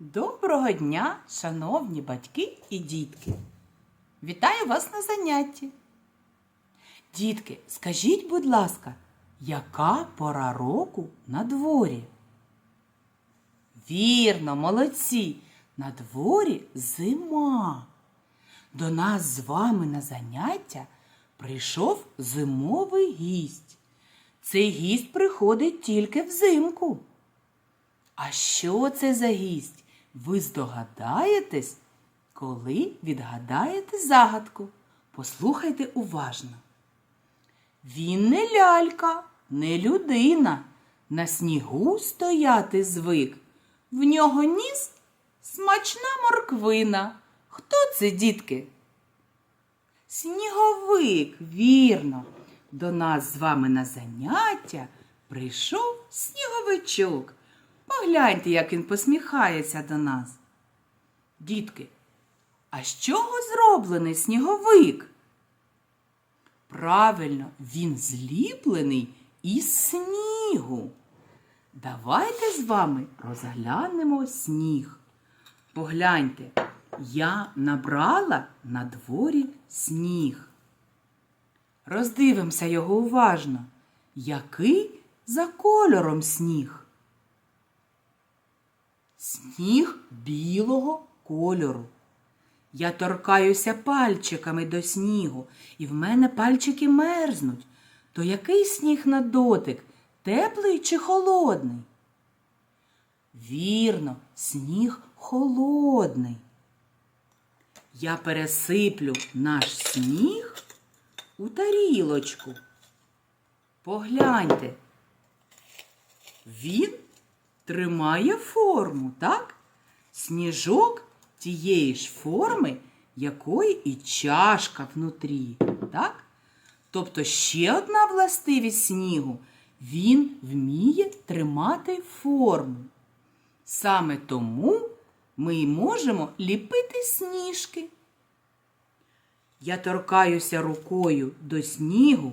Доброго дня, шановні батьки і дітки! Вітаю вас на занятті. Дітки, скажіть, будь ласка, яка пора року на дворі? Вірно, молодці! На дворі зима. До нас з вами на заняття прийшов зимовий гість. Цей гість приходить тільки взимку. А що це за гість? Ви здогадаєтесь, коли відгадаєте загадку. Послухайте уважно. Він не лялька, не людина. На снігу стояти звик. В нього ніс смачна морквина. Хто це, дітки? Сніговик, вірно. До нас з вами на заняття прийшов сніговичок. Погляньте, як він посміхається до нас. Дітки, а з чого зроблений сніговик? Правильно, він зліплений із снігу. Давайте з вами розглянемо сніг. Погляньте, я набрала на дворі сніг. Роздивимося його уважно. Який за кольором сніг? Сніг білого кольору. Я торкаюся пальчиками до снігу, і в мене пальчики мерзнуть. То який сніг на дотик? Теплий чи холодний? Вірно, сніг холодний. Я пересиплю наш сніг у тарілочку. Погляньте. Він тримає форму, так? Сніжок тієї ж форми, якої і чашка внутрі, так? Тобто ще одна властивість снігу він вміє тримати форму. Саме тому ми й можемо ліпити сніжки. Я торкаюся рукою до снігу,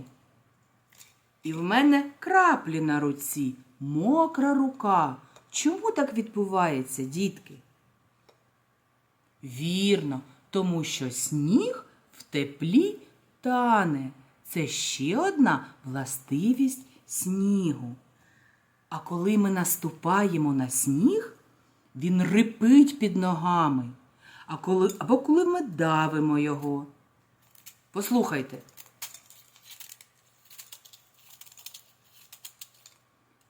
і в мене краплі на руці, мокра рука. Чому так відбувається, дітки? Вірно, тому що сніг в теплі тане. Це ще одна властивість снігу. А коли ми наступаємо на сніг, він рипить під ногами. А коли, або коли ми давимо його. Послухайте.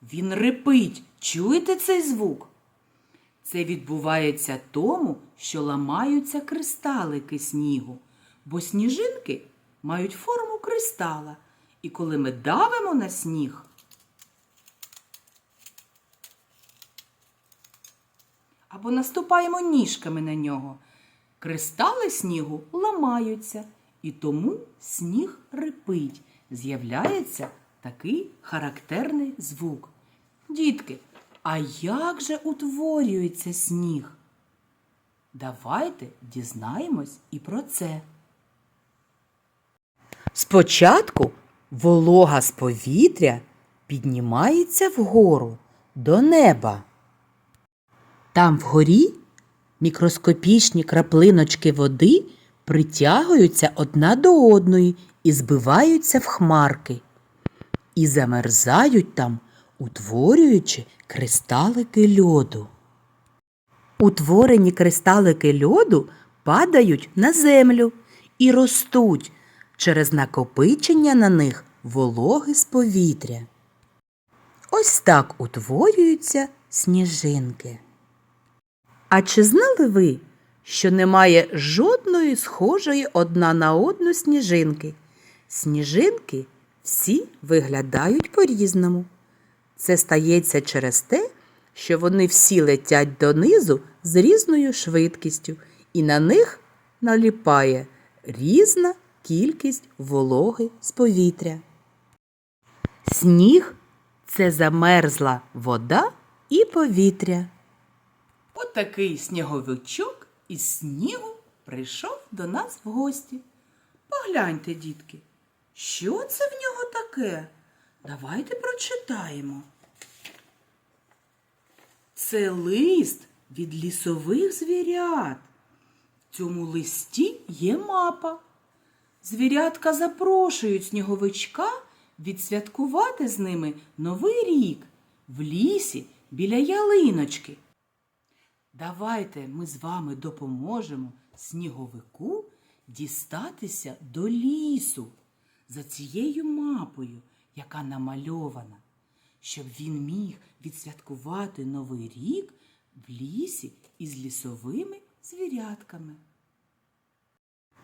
Він рипить. Чуєте цей звук? Це відбувається тому, що ламаються кристалики снігу, бо сніжинки мають форму кристала. І коли ми давимо на сніг, або наступаємо ніжками на нього, кристали снігу ламаються, і тому сніг рипить. З'являється такий характерний звук. Дітки, а як же утворюється сніг? Давайте дізнаємось і про це. Спочатку волога з повітря піднімається вгору до неба. Там вгорі мікроскопічні краплиночки води притягуються одна до одної і збиваються в хмарки. І замерзають там, утворюючи кристалики льоду. Утворені кристалики льоду падають на землю і ростуть через накопичення на них вологи з повітря. Ось так утворюються сніжинки. А чи знали ви, що немає жодної схожої одна на одну сніжинки? Сніжинки всі виглядають по-різному. Це стається через те, що вони всі летять донизу з різною швидкістю, і на них наліпає різна кількість вологи з повітря. Сніг це замерзла вода і повітря. Отакий сніговичок із снігу прийшов до нас в гості. Погляньте, дітки, що це в нього таке? Давайте прочитаємо. Це лист від лісових звірят. В цьому листі є мапа. Звірятка запрошують сніговичка відсвяткувати з ними новий рік в лісі біля ялиночки. Давайте ми з вами допоможемо сніговику дістатися до лісу за цією мапою, яка намальована, щоб він міг відсвяткувати новий рік в лісі із лісовими звірятками.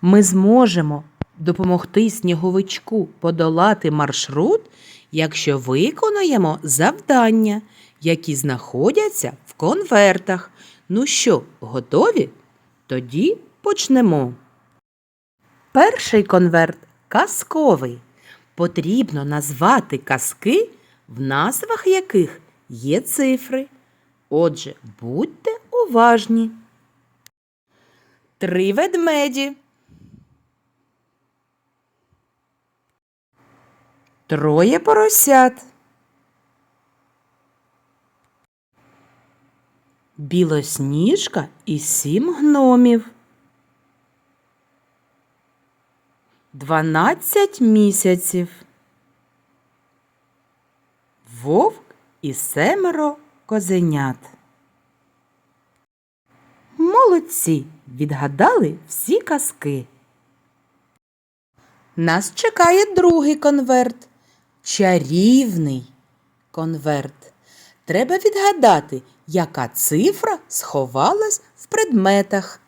Ми зможемо допомогти сніговичку подолати маршрут, якщо виконаємо завдання, які знаходяться в конвертах. Ну що, готові? Тоді почнемо. Перший конверт казковий. Потрібно назвати казки, в назвах яких є цифри. Отже, будьте уважні. Три ведмеді. Троє поросят. Білосніжка і сім гномів. Дванадцять місяців. Вовк і семеро козенят. Молодці! Відгадали всі казки. Нас чекає другий конверт. Чарівний конверт. Треба відгадати, яка цифра сховалась в предметах.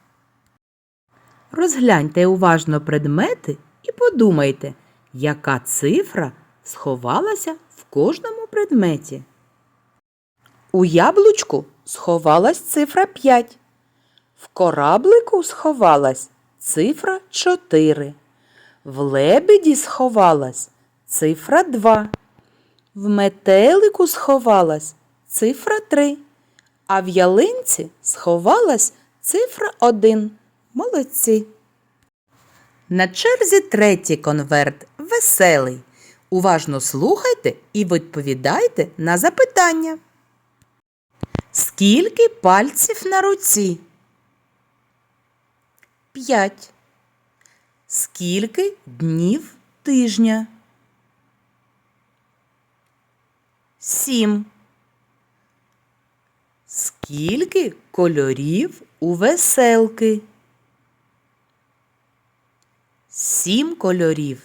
Розгляньте уважно предмети і подумайте, яка цифра сховалася в кожному предметі. У яблучку сховалась цифра 5. В кораблику сховалась цифра 4. В лебеді сховалась цифра 2. В метелику сховалась цифра 3. А в ялинці сховалась цифра 1. Молодці. На черзі третій конверт веселий. Уважно слухайте і відповідайте на запитання. Скільки пальців на руці? П'ять. Скільки днів тижня? Сім. Скільки кольорів у веселки? Сім кольорів.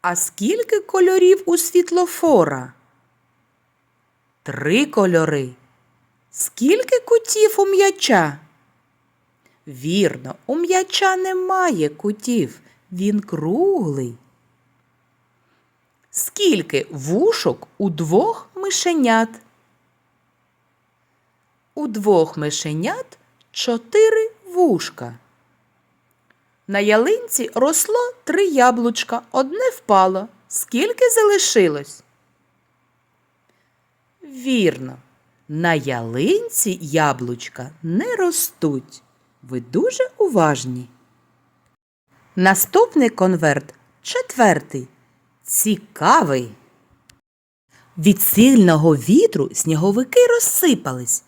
А скільки кольорів у світлофора? Три кольори. Скільки кутів у м'яча? Вірно, у м'яча немає кутів, він круглий. Скільки вушок у двох мишенят? У двох мишенят чотири вушка. На ялинці росло три яблучка, одне впало. Скільки залишилось? Вірно, на ялинці яблучка не ростуть. Ви дуже уважні. Наступний конверт четвертий. Цікавий. Від сильного вітру сніговики розсипались,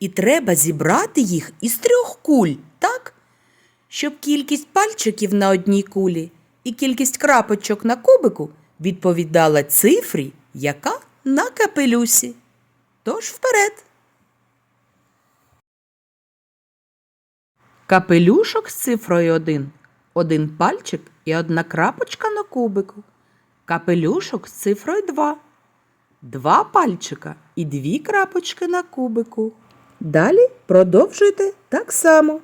і треба зібрати їх із трьох куль, так? Щоб кількість пальчиків на одній кулі і кількість крапочок на кубику відповідала цифрі, яка на капелюсі. Тож вперед. Капелюшок з цифрою 1. Один пальчик і одна крапочка на кубику. Капелюшок з цифрою 2. Два пальчика і дві крапочки на кубику. Далі продовжуйте так само.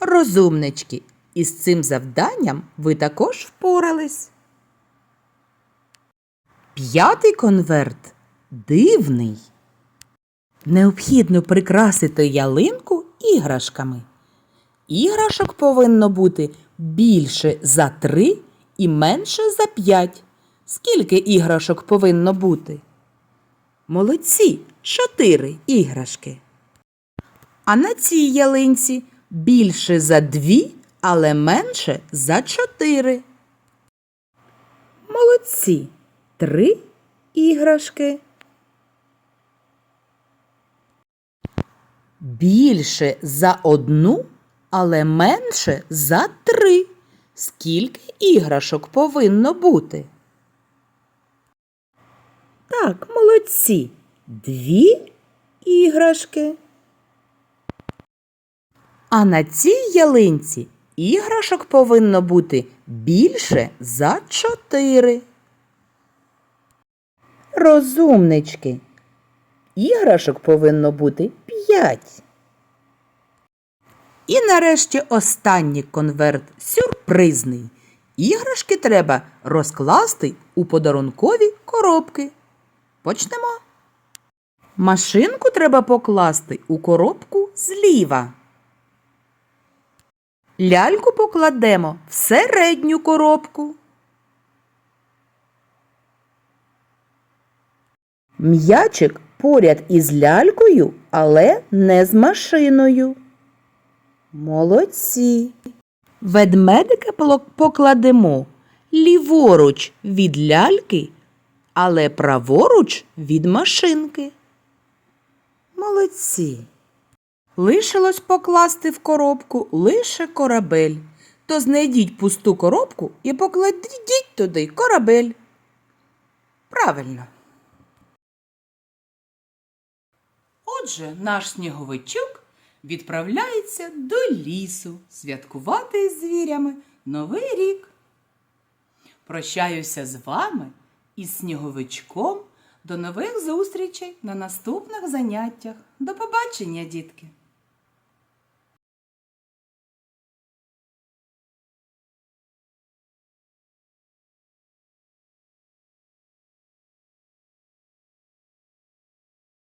Розумнички, із цим завданням ви також впорались. П'ятий конверт дивний. Необхідно прикрасити ялинку іграшками. Іграшок повинно бути більше за три і менше за п'ять. Скільки іграшок повинно бути? Молодці, чотири іграшки. А на цій ялинці більше за дві, але менше за чотири. Молодці. Три іграшки? Більше за одну, але менше за три. Скільки іграшок повинно бути? Так, молодці. Дві іграшки. А на цій ялинці іграшок повинно бути більше за чотири. Розумнички. Іграшок повинно бути п'ять. І нарешті останній конверт сюрпризний. Іграшки треба розкласти у подарункові коробки. Почнемо. Машинку треба покласти у коробку зліва. Ляльку покладемо в середню коробку. М'ячик поряд із лялькою, але не з машиною. Молодці. Ведмедика покладемо ліворуч від ляльки, але праворуч від машинки. Молодці. Лишилось покласти в коробку лише корабель. То знайдіть пусту коробку і покладіть туди корабель. Правильно. Отже, наш сніговичок відправляється до лісу святкувати з звірями Новий рік. Прощаюся з вами із сніговичком. До нових зустрічей на наступних заняттях. До побачення, дітки!